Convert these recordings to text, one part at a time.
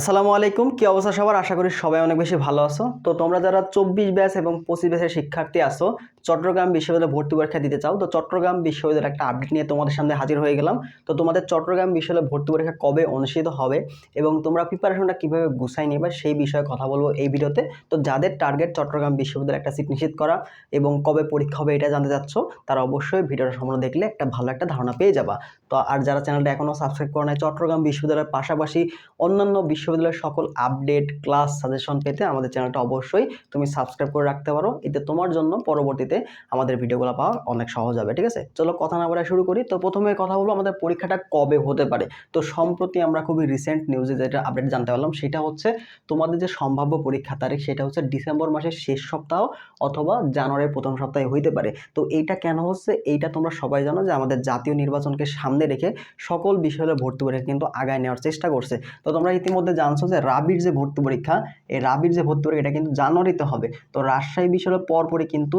আসসালামু আলাইকুম। কি অবস্থা সবার? আশা করি সবাই অনেক বেশি ভালো আছো। তো তোমরা যারা চব্বিশ ব্যাচ এবং পঁচিশ ব্যাচের শিক্ষার্থী আছো, চট্টগ্রাম বিশ্ববিদ্যালয়ে ভর্তি পরীক্ষা দিতে চাও, তো চট্টগ্রাম বিশ্ববিদ্যালয়ের একটা আপডেট নিয়ে তোমাদের সামনে হাজির হয়ে গেলাম। তো তোমাদের চট্টগ্রাম বিশ্ববিদ্যালয়ে ভর্তি পরীক্ষা কবে অনুষ্ঠিত হবে এবং তোমরা প্রিপারেশনটা কীভাবে গুছাই নেবে সেই বিষয়ে কথা বলব এই ভিডিওতে। তো যাদের টার্গেট চট্টগ্রাম বিশ্ববিদ্যালয়ে একটা সিট নিশ্চিত করা এবং কবে পরীক্ষা হবে এটা জানতে চাচ্ছ, তারা অবশ্যই ভিডিওটা সম্পূর্ণ দেখলে একটা ভালো একটা ধারণা পেয়ে যাবা। তো আর যারা চ্যানেলটা এখনও সাবস্ক্রাইব করে নাই, চট্টগ্রাম বিশ্ববিদ্যালয়ের পাশাপাশি অন্যান্য বিশ্ববিদ্যালয়ের সকল আপডেট ক্লাস সাজেশন পেতে আমাদের চ্যানেলটা অবশ্যই তুমি সাবস্ক্রাইব করে রাখতে পারো। এতে তোমার জন্য পরবর্তীতে আমাদের ভিডিওগুলো পাওয়া অনেক সহজ হবে, ঠিক আছে? চলো কথা না বলা শুরু করি। তো প্রথমে কথা বলব আমাদের পরীক্ষাটা কবে হতে পারে? তো সম্প্রতি আমরা খুবই রিসেন্ট নিউজে যেটা আপডেট জানতে পারলাম, সেটা হচ্ছে তোমাদের যে সম্ভাব্য পরীক্ষা তারিখ, সেটা হচ্ছে ডিসেম্বর মাসের শেষ সপ্তাহ অথবা জানুয়ারির প্রথম সপ্তাহে হইতে পারে। তো এইটা কেন হচ্ছে? এইটা তোমরা সবাই জানো যে আমাদের জাতীয় নির্বাচনকে সামনে রেখে সকল বিষয়ে ভর্তি পরীক্ষা কিন্তু আগায় নেওয়ার চেষ্টা করছে। তো তোমরা ইতিমধ্যে জানছো যে রাবির যে ভর্তি পরীক্ষা, এই রাবির যে ভর্তি পরীক্ষা এটা কিন্তু জানুয়ারিতে হবে। তো রাজশাহী বিশ্ববিদ্যালয় পরপরই কিন্তু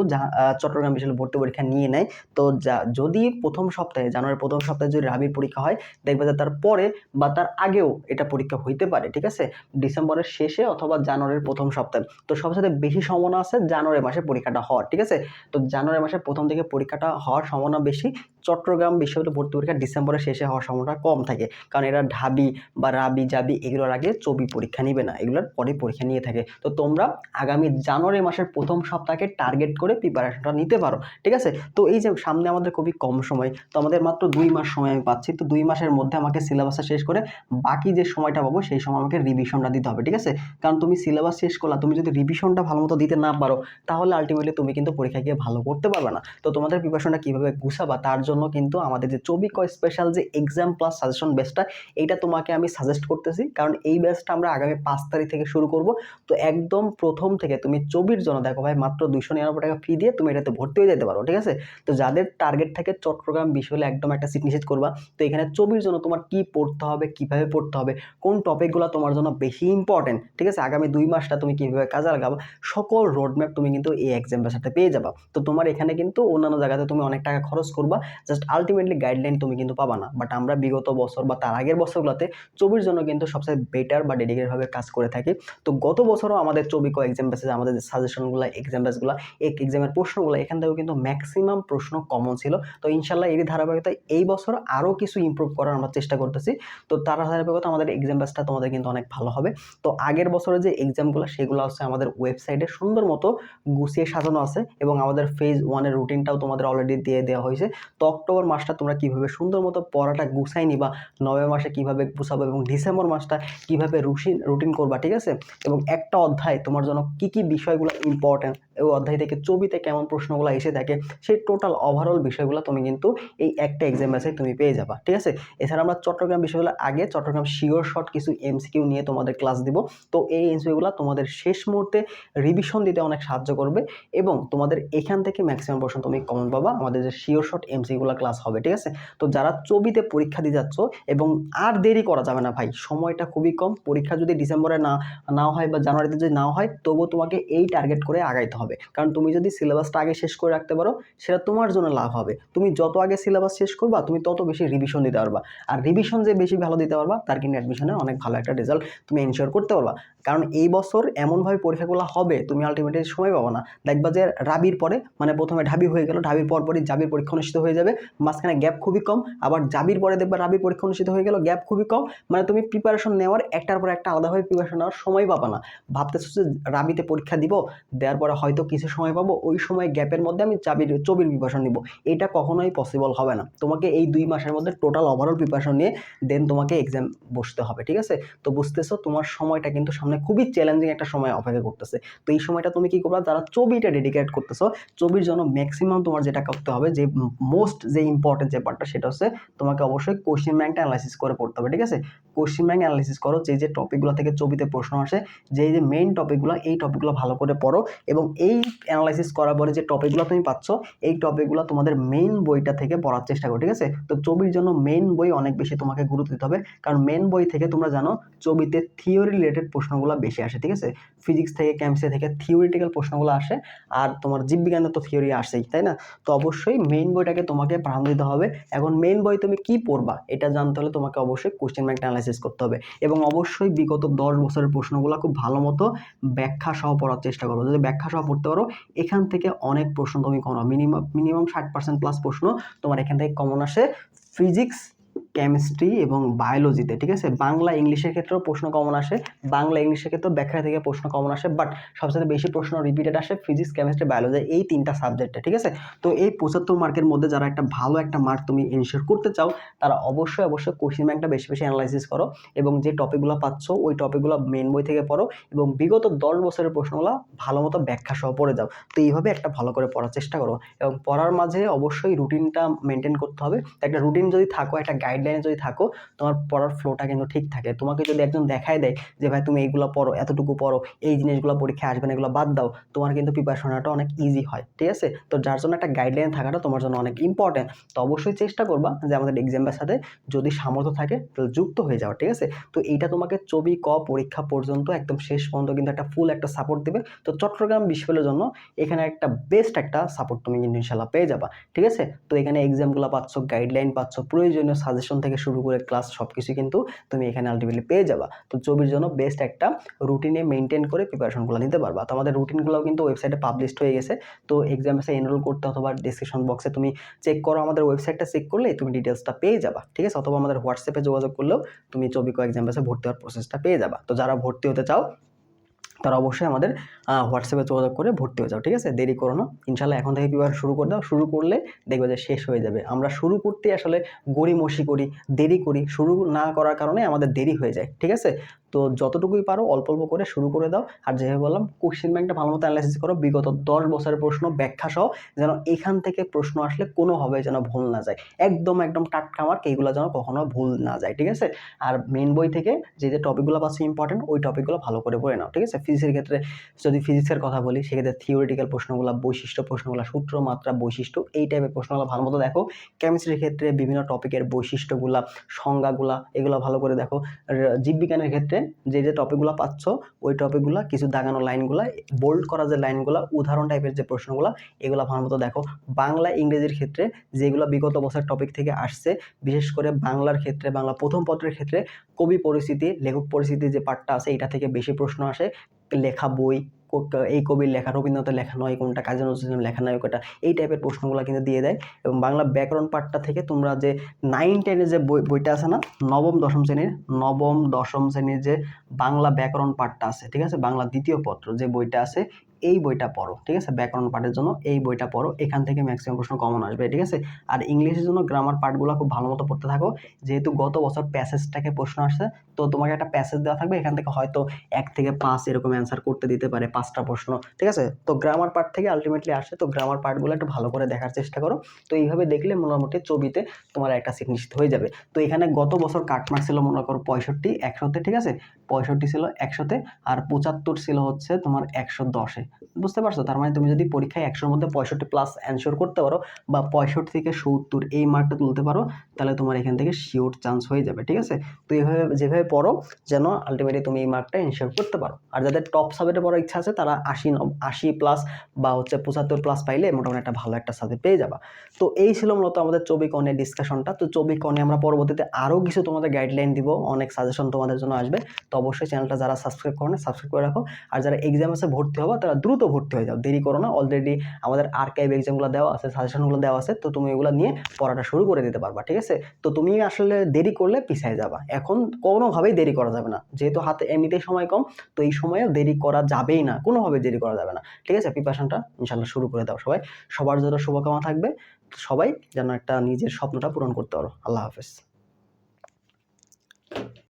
চট্টগ্রাম বিশ্ববিদ্যালয় ভর্তি পরীক্ষা নিয়ে নেয়। তো যদি প্রথম সপ্তাহে, জানুয়ারির প্রথম সপ্তাহে যদি রাবির পরীক্ষা হয়, দেখবে যে তার পরে বা তার আগেও এটা পরীক্ষা হইতে পারে, ঠিক আছে? ডিসেম্বরের শেষে অথবা জানুয়ারির প্রথম সপ্তাহে। তো সবচেয়ে বেশি সম্ভাবনা আছে জানুয়ারি মাসে পরীক্ষাটা হওয়ার, ঠিক আছে? তো জানুয়ারি মাসের প্রথম দিকে পরীক্ষাটা হওয়ার সম্ভাবনা বেশি। চট্টগ্রাম বিশ্ববিদ্যালয় ভর্তি পরীক্ষা ডিসেম্বরের শেষে হওয়ার সম্ভাবনা কম থাকে। কারণ এরা ঢাবি বা রাবি, জাবি এগুলোর চবি পরীক্ষা নিবে না, এগুলোর পরে পরীক্ষা নিয়ে থাকে। তো তোমরা আগামী জানুয়ারি মাসের প্রথম সপ্তাহকে টার্গেট করে প্রিপারেশনটা নিতে পারো, ঠিক আছে? তো এই যে সামনে আমাদের খুবই কম সময়, তো আমাদের মাত্র দুই মাস সময় আমি পাচ্ছি, তো দুই মাসের মধ্যে আমাকে সিলেবাসটা শেষ করে বাকি যে সময়টা পাবো, সেই সময় আমাকে রিভিশনটা দিতে হবে, ঠিক আছে? কারণ তুমি সিলেবাস শেষ করলা, তুমি যদি রিভিশনটা ভালো মতো দিতে না পারো, তাহলে আলটিমেটলি তুমি কিন্তু পরীক্ষা গিয়ে ভালো করতে পারবে না। তো তোমাদের প্রিপারেশনটা কীভাবে গুছাবা, তার জন্য কিন্তু আমাদের যে চবিক স্পেশাল যে এক্সাম প্লাস সাজেশন বেসটা এইটা তোমাকে আমি সাজেস্ট করতেছি, কারণ এই ব্যাচটা আমরা আগামী পাঁচ তারিখ থেকে শুরু করব। তো একদম প্রথম থেকে তুমি চবির জন্য দেখো ভাই, মাত্র দুশো নিরানব্বই টাকা ফি দিয়ে তুমি এটাতে ভর্তি হয়ে যেতে পারো, ঠিক আছে? তো যাদের টার্গেট থাকে চট্টগ্রাম বিশ্ববিদ্যালয়ে একদম একটা সিট নিষেধ করবা। তো এখানে চবির জন্য তোমার কি পড়তে হবে, কীভাবে পড়তে হবে, কোন টপিকগুলো তোমার জন্য বেশি ইম্পর্টেন্ট ঠিক আছে? আগামী দুই মাসটা তুমি কীভাবে কাজে লাগাবা, সকল রোডম্যাপ তুমি কিন্তু এই এক্সাম সাথে পেয়ে যাবা। তো তোমার এখানে কিন্তু অন্যান্য জায়গাতে তুমি অনেক টাকা খরচ করবা জাস্ট আলটিমেটলি গাইডলাইন তুমি কিন্তু পাবা না। বাট আমরা বিগত বছর বা তার আগের বছরগুলোতে চবির জন্য কিন্তু সবচেয়ে বেটার বা ডেডিকেটভাবে কাজ করে থাকি। তো গত বছরও আমাদের চবিক এক্সাম বেসে আমাদের যে সাজেশনগুলো এক্সাম বেসগুলো এই এক্সামের প্রশ্নগুলো এখান থেকেও কিন্তু ম্যাক্সিমাম প্রশ্ন কমন ছিল। তো ইনশাল্লাহ এরই ধারাবাহিকতা এই বছর আরও কিছু ইমপ্রুভ করার আমরা চেষ্টা করতেছি। তো তার ধারাবাহিকতা আমাদের এক্সাম বেসটা তোমাদের কিন্তু অনেক ভালো হবে। তো আগের বছরের যে এক্সামগুলো সেগুলো হচ্ছে আমাদের ওয়েবসাইটে সুন্দর মতো গুছিয়ে সাজানো আছে এবং আমাদের ফেজ ওয়ানের রুটিনটাও তোমাদের অলরেডি দিয়ে দেওয়া হয়েছে। তো অক্টোবর মাসটা তোমরা কীভাবে সুন্দর মতো পড়াটা গুছাই নিবা, নভেম্বর মাসে কীভাবে গুছাবো এবং ডিসেম্বর মাসটা কীভাবে রুটিন রুটিন করবা, ঠিক আছে? এবং একটা অধ্যায় তোমার জন্য কী কী বিষয়গুলো ইম্পর্ট্যান্ট ওই অধ্যায় থেকে ছবিতে কেমন প্রশ্নগুলো এসে থাকে, সেই টোটাল ওভারঅল বিষয়গুলো তুমি কিন্তু এই একটা এক্সাম ব্যাচে তুমি পেয়ে যাবা, ঠিক আছে? এছাড়া আমরা চট্টগ্রাম বিষয়গুলো আগে, চট্টগ্রাম শিওর শর্ট কিছু এমসিকিউ নিয়ে তোমাদের ক্লাস দিব। তো এই এমসিকিউগুলো তোমাদের শেষ মুহূর্তে রিভিশন দিতে অনেক সাহায্য করবে এবং তোমাদের এখান থেকে ম্যাক্সিমাম প্রশ্ন তুমি কমন পাবা, আমাদের যে শিওর শর্ট এমসিকিউগুলো ক্লাস হবে, ঠিক আছে? তো যারা ছবিতে পরীক্ষা দিয়ে যাচ্ছ এবং আর দেরি করা যাবে না ভাই, সময়টা খুবই কম, পরীক্ষা যদি ডিসেম্বরে না না হয় বা জানুয়ারিতে যদি না হয়, তবুও তোমাকে এই টার্গেট করে আগাইতে হবে। কারণ তুমি যদি সিলেবাসটা আগে শেষ করে রাখতে পারো, সেটা তোমার জন্য লাভ হবে। তুমি যত আগে সিলেবাস শেষ করবা, তুমি তত বেশি রিভিশন দিতে পারবা। আর রিভিশন যে বেশি ভালো দিতে পারবা, তার কিন্তু অ্যাডমিশনে অনেক ভালো একটা রেজাল্ট তুমি এনশিওর করতে পারবা। কারণ এই বছর এমনভাবে পরীক্ষাগুলো হবে, তুমি আলটিমেটলি সময় পাবো না। দেখবা যে রাবির পরে মানে প্রথমে ঢাবি হয়ে গেল, ঢাবির পর পরই জাবির পরীক্ষা অনুষ্ঠিত হয়ে যাবে। মাঝখানে গ্যাপ খুবই কম, আবার জাবির পরে দেখবা রাবির পরীক্ষা অনুষ্ঠিত হয়ে গেল গ্যাপ খুবই কম। মানে তুমি প্রিপারেশন নেওয়ার একটার পর একটা আলাদাভাবে প্রিপারেশন নেওয়ার সময় পাবা না। ভাবতেছো যে রাবিতে পরীক্ষা দিব, দেওয়ার পরে হয়তো কিছু সময় পাবো, ওই সময় গ্যাপের মধ্যে আমি চাবির চবির প্রিপারেশন নিব। এটা কখনোই পসিবল হবে না। তোমাকে এই দুই মাসের মধ্যে টোটাল ওভারঅল প্রিপারেশন নিয়ে দেন তোমাকে এক্সাম বসতে হবে, ঠিক আছে? তো বুঝতেছো, তোমার সময়টা কিন্তু সামনে খুবই চ্যালেঞ্জিং একটা সময় অপেক্ষা করতেছে। তো এই সময়টা তুমি কি করবা, যারা ছবিটা ডেডিকেট করতেছো, ছবির জন্য ম্যাক্সিমাম তোমার যেটা করতে হবে, যে মোস্ট যে ইম্পর্টেন্ট যে পার্টটা সেটা হচ্ছে তোমাকে অবশ্যই কোশ্চেন ব্যাংকটা অ্যানালাইসিস করে পড়তে হবে, ঠিক আছে? কোশ্চেন ব্যাংক অ্যানালাইসিস করো যে যে টপিকগুলো থেকে ছবিতে প্রশ্ন আসে, যে যে মেইন টপিকগুলো এই টপিকগুলো ভালো করে পড়ো এবং এই অ্যানালাইসিস করার পরে যে টপিকগুলো তুমি পাচ্ছ, এই টপিকগুলো তোমাদের মেইন বইটা থেকে পড়ার চেষ্টা করো, ঠিক আছে? তো ছবির জন্য মেইন বই অনেক বেশি তোমাকে গুরুত্ব দিতে হবে, কারণ মেইন বই থেকে তোমরা জানো ছবিতে থিওরি রিলেটেড প্রশ্নগুলো বেশি আসে, ঠিক আছে? ফিজিক্স থেকে কেমিস্ট্রি থেকে থিওরিটিক্যাল প্রশ্নগুলো আসে, আর তোমার জীববিজ্ঞানের তো থিওরি আসেই, তাই না? তো অবশ্যই মেইন বইটাকে তোমাকে প্রাধান্য দিতে হবে। এখন মেইন বই তুমি কি পড়বা, এটা জানতে হলে তোমাকে অবশ্যই কোশ্চেন ব্যাংক অ্যানালাইসিস করতে হবে এবং অবশ্যই বিগত দশ বছরের প্রশ্নগুলো খুব ভালো মতো ব্যাখ্যা সহ পড়ার চেষ্টা করো যদি ব্যাখ্যা সহ পড়তে পারো, এখান থেকে অনেক প্রশ্ন তুমি কমন মিনিমাম মিনিমাম ষাট পার্সেন্ট প্লাস প্রশ্ন তোমার এখান থেকে কমন আসে। ফিজিক্স কেমিস্ট্রি এবং বায়োলজিতে ঠিক আছে? বাংলা ইংলিশের ক্ষেত্রেও প্রশ্ন কমন আসে, বাংলা ইংলিশের ক্ষেত্রেও ব্যাখ্যা থেকে প্রশ্ন কমন আসে বাট সবচেয়ে বেশি প্রশ্ন রিপিটেড আসে ফিজিক্স কেমিস্ট্রি বায়োলজি এই তিনটা সাবজেক্টে ঠিক আছে? তো এই পঁচাত্তর মার্কের মধ্যে যারা একটা ভালো একটা মার্ক তুমি এনশিওর করতে চাও, তারা অবশ্যই অবশ্যই কোশ্চেন ব্যাংকটা বেশি বেশি অ্যানালাইসিস করো এবং যে টপিকগুলো পাচ্ছ, ওই টপিকগুলো মেন বই থেকে পড়ো এবং বিগত দশ বছরের প্রশ্নগুলো ভালো মতো ব্যাখ্যা সহ পড়ে যাও। তো এইভাবে একটা ভালো করে পড়ার চেষ্টা করো এবং পড়ার মাঝে অবশ্যই রুটিনটা মেনটেন করতে হবে। একটা রুটিন যদি থাকো, একটা গাইডলাইনে যদি থাকো, তোমার পড়ার ফ্লোটা কিন্তু ঠিক থাকে। তোমাকে যদি একজন দেখায় দেয় যে, ভাই, তুমি এইগুলো পড়ো, এতটুকু পড়ো, এই জিনিসগুলো পরীক্ষায় আসবে না, এগুলো বাদ দাও, তোমার কিন্তু প্রিপারেশনটা অনেক ইজি হয়, ঠিক আছে? তো যার জন্য একটা গাইডলাইন থাকাটা তোমার জন্য অনেক ইম্পর্টেন্ট তো অবশ্যই চেষ্টা করবা যে, আমাদের এক্সামের সাথে যদি সামর্থ্য থাকে, তাহলে যুক্ত হয়ে যাওয়া ঠিক আছে? তো এইটা তোমাকে চবি ক পরীক্ষা পর্যন্ত, একদম শেষ পর্যন্ত কিন্তু একটা ফুল একটা সাপোর্ট দেবে। তো চট্টগ্রাম বিশ্ববিদ্যালয়ের জন্য এখানে একটা বেস্ট একটা সাপোর্ট তুমি কিন্তু ইনশাল্লাহ পেয়ে যাবা, ঠিক আছে? তো এখানে এক্সামগুলো পাচ্ছ গাইডলাইন পাচ্ছ, প্রয়োজনীয় সাজেশন থেকে শুরু করে ক্লাস সব কিছু কিন্তু তুমি এখানে আলটিমেটলি পেয়ে যাবা। তো চবির জন্য বেস্ট একটা রুটিনে মেনটেন করে প্রিপারেশনগুলো নিতে পারবা। তো আমাদের রুটিনগুলোও কিন্তু ওয়েবসাইটে পাবলিশড হয়ে গেছে। তো এক্সাম এসে এনরোল করতে অথবা ডিসক্রিপশন বক্সে তুমি চেক করো, আমাদের ওয়েবসাইটটা চেক করলে তুমি ডিটেলসটা পেয়ে যাবা, ঠিক আছে? অথবা আমাদের হোয়াটসঅ্যাপে যোগাযোগ করলেও তুমি চবিকো এক্সাম বেসে ভর্তি হওয়ার প্রসেসটা পেয়ে যাবা। তো যারা ভর্তি হতে চাও তারা অবশ্যই আমাদের হোয়াটসঅ্যাপে যোগাযোগ করে ভর্তি হয়ে যাও, ঠিক আছে? দেরি করো না। ইনশাল্লাহ এখন থেকে কীভাবে শুরু করে দাও, শুরু করলে দেখবে যে শেষ হয়ে যাবে। আমরা শুরু করতে আসলে গড়িমসি করি, দেরি করি। শুরু না করার কারণে আমাদের দেরি হয়ে যায়, ঠিক আছে? তো যতটুকুই পারো অল্প অল্প করে শুরু করে দাও। আর যেভাবে বললাম কোশ্চেন ব্যাংকটা ভালো মতো অ্যানালাইসিস করো। বিগত দশ বছরের প্রশ্ন, ব্যাখ্যা সহ যেন এখান থেকে প্রশ্ন আসলে কোনোভাবে যেন ভুল না যায়। একদম একদম টাটকা মার্ক এইগুলো যেন কখনো ভুল না যায়, ঠিক আছে? আর মেন বই থেকে যে যে টপিকগুলো পাচ্ছে ইম্পর্টেন্ট ওই টপিকগুলো ভালো করে পড়ে নাও, ঠিক আছে? ফিজিক্সের ক্ষেত্রে যদি ফিজিক্সের কথা বলি, সেক্ষেত্রে থিওরিটিক্যাল প্রশ্নগুলো, বৈশিষ্ট্য প্রশ্নগুলো, সূত্র, মাত্রা, বৈশিষ্ট্য, এই টাইপের প্রশ্নগুলো ভালো মতো দেখো। কেমিস্ট্রির ক্ষেত্রে বিভিন্ন টপিকের বৈশিষ্ট্যগুলা, সংজ্ঞাগুলা, এগুলো ভালো করে দেখো। জীববিজ্ঞানের ক্ষেত্রে যে যে টপিকগুলো পাচ্ছ, ওই টপিকগুলো কিছু দাগানো লাইনগুলো বোল্ড করা যে লাইনগুলো উদাহরণ টাইপের যে প্রশ্নগুলো, এগুলো ভালো মতো দেখো। বাংলা ইংরেজির ক্ষেত্রে যেগুলো বিগত বছর টপিক থেকে আসছে, বিশেষ করে বাংলার ক্ষেত্রে, বাংলা প্রথম পত্রের ক্ষেত্রে, কবি পরিস্থিতি লেখক পরিস্থিতি যে পাঠটা আছে, এটা থেকে বেশি প্রশ্ন আসে। লেখা বই এই কবির লেখা, রবীন্দ্রনাথের লেখা নয়, কোনটা কাজী নজরুল ইসলাম লেখা নয়, কোনটা, এই টাইপের প্রশ্নগুলো কিন্তু দিয়ে দেয়। এবং বাংলা ব্যাকরণ পাঠটা থেকে তোমরা যে নাইন টেনের যে বই, বইটা আছে না, নবম, দশম শ্রেণির, নবম, দশম শ্রেণির যে বাংলা ব্যাকরণ পাঠটা আছে, ঠিক আছে? বাংলা দ্বিতীয় পত্র যে বইটা আছে এই বইটা পড়ো, ঠিক আছে? ব্যাকরণ পাঠের জন্য এই বইটা পড়ো, এখান থেকে ম্যাক্সিমাম প্রশ্ন কমন আসবে, ঠিক আছে? আর ইংলিশের জন্য গ্রামার পার্টগুলো খুব ভালো মতো পড়তে থাকো, যেহেতু গত বছর প্যাসেজটাকে প্রশ্ন আসছে, তো তোমাকে একটা প্যাসেজ দেওয়া থাকবে, এখান থেকে হয়তো এক থেকে পাঁচ এরকম অ্যান্সার করতে দিতে পারে পাঁচটা প্রশ্ন, ঠিক আছে? তো গ্রামার পার্ট থেকে আলটিমেটলি আসে তো গ্রামার পার্টগুলো একটু ভালো করে দেখার চেষ্টা করো, তো এইভাবে দেখলে মোটামুটি ছবিতে তোমার একটা সিট নিশ্চিত হয়ে যাবে। তো এখানে গত বছর কাটমার্ক ছিল মনে করো পঁয়ষট্টি, একশোতে, ঠিক আছে? পঁয়ষট্টি ছিল একশোতে, আর পঁচাত্তর ছিল হচ্ছে তোমার একশো দশে বুঝতে পারছ? তার মানে তুমি যদি পরীক্ষায় একশোর মধ্যে পঁয়ষট্টি প্লাস অ্যান্সার করতে পারো বা পঁয়ষট্টি থেকে সত্তর এই মার্কটা তুলতে পারো, তাহলে তোমার এখান থেকে শিওর চান্স হয়ে যাবে, ঠিক আছে? তো এইভাবে যেভাবে পড়ো যেন আলটিমেটলি তুমি এই মার্কটা এনশিওর করতে পারো। আর যাদের টপ সাবজেক্টে পড়ার ইচ্ছা আছে, তারা আশি আশি প্লাস বা হচ্ছে পঁচাত্তর প্লাস পাইলে মোটামুটি একটা ভালো একটা সাবজেক্ট পেয়ে যাবা। তো এই ছিল মূলত আমাদের চবি কনের ডিসকাশনটা তো চবি কনে আমরা পরবর্তীতে আরও কিছু তোমাদের গাইডলাইন দিব, অনেক সাজেশন তোমাদের জন্য আসবে। তো অবশ্যই চ্যানেলটা যারা সাবস্ক্রাইব করো না সাবস্ক্রাইব করে রাখো। আর যারা এক্সামসে ভর্তি হব, তারা দ্রুত ভর্তি হয়ে যাও। দেরি করো না অলরেডি আমাদের আর্কাইভ এক্সামগুলো দেওয়া আছে সাজেশনগুলো দেওয়া আছে, তো তুমি এগুলো নিয়ে পড়াটা শুরু করে দিতে পারবা, ঠিক আছে? তো তুমি আসলে দেরি করলে পিছিয়ে যাবা। এখন কোনোভাবেই দেরি করা যাবে না। যেহেতু হাতে এমনিতেই সময় কম, তো এই সময়েও দেরি করা যাবেই না, কোনোভাবে দেরি করা যাবে না। ঠিক আছে? প্রিপারেশনটা ইনশাল্লাহ শুরু করে দাও সবাই। সবার জন্য শুভকামনা থাকবে। সবাই যেন একটা নিজের স্বপ্নটা পূরণ করতে পারো। আল্লাহ হাফেজ।